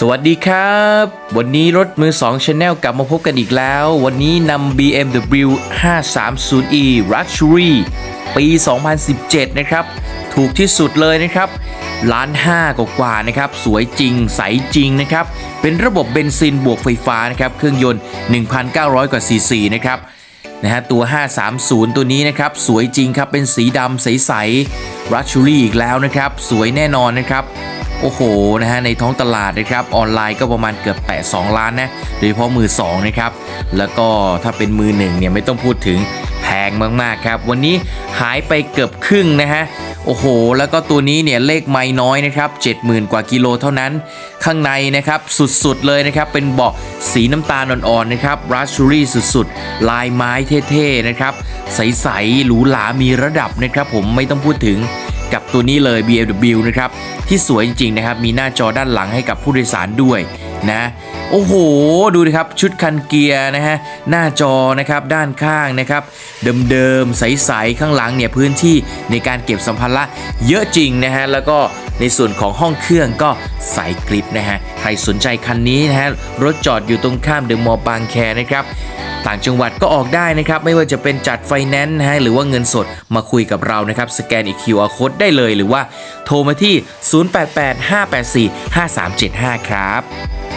สวัสดีครับ วันนี้รถมือ2 Channel กลับมาพบกันอีกแล้ว วันนี้นำ BMW 530e Luxury ปี 2017 นะครับ ถูกที่สุดเลยนะครับล้านห้ากว่านะครับ สวยจริง ใสจริงนะครับ เป็นระบบเบนซินบวกไฟฟ้านะครับ เครื่องยนต์ 1,900 กว่าซีซีนะครับนะฮะตัว 530 ตัวนี้นะครับ สวยจริงครับ เป็นสีดำใสๆรัชชูรี่อีกแล้วนะครับ สวยแน่นอนนะครับ โอ้โหนะฮะในท้องตลาดนะครับออนไลน์ก็ประมาณเกือบแตะ2ล้านนะโดยเฉพาะมือ2นะครับแล้วก็ถ้าเป็นมือหนึ่งเนี่ยไม่ต้องพูดถึงแพงมากๆครับ วันนี้หายไปเกือบครึ่งนะฮะโอ้โห แล้วก็ตัวนี้เนี่ยเลขไม่น้อยนะครับ 70,000 กว่ากิโลเท่านั้น ข้างในนะครับสุดๆเลยนะครับ เป็นเบาะสีน้ำตาลอ่อนๆนะครับรัชชูรี่สุดๆ ลายไม้เท่ๆนะครับ ใสๆหรูหรามีระดับนะครับ ผมไม่ต้องพูดถึง กับตัวนี้เลย BMW นะครับ ที่สวยจริงๆนะครับ มีหน้าจอด้านหลังให้กับผู้โดยสารด้วยนะ โอ้โห ดูดิครับชุดคันเกียร์นะฮะ หน้าจอนะครับด้านข้างนะครับ เดิมๆ ใสๆ ข้างหลังเนี่ยพื้นที่ในการเก็บสัมภาระเยอะจริงนะฮะ แล้วก็ในส่วนของห้องเครื่องก็ใสกริปนะฮะ ใครสนใจคันนี้นะฮะ รถจอดอยู่ตรงข้ามเดอะมอลล์บางแคนะครับ ต่างจังหวัดก็ออกได้นะครับ ไม่ว่าจะเป็นจัดไฟแนนซ์นะฮะหรือว่าเงินสดมาคุยกับเรานะครับ สแกนอีก QR code ได้เลยหรือว่าโทรมาที่ 0885845375 ครับ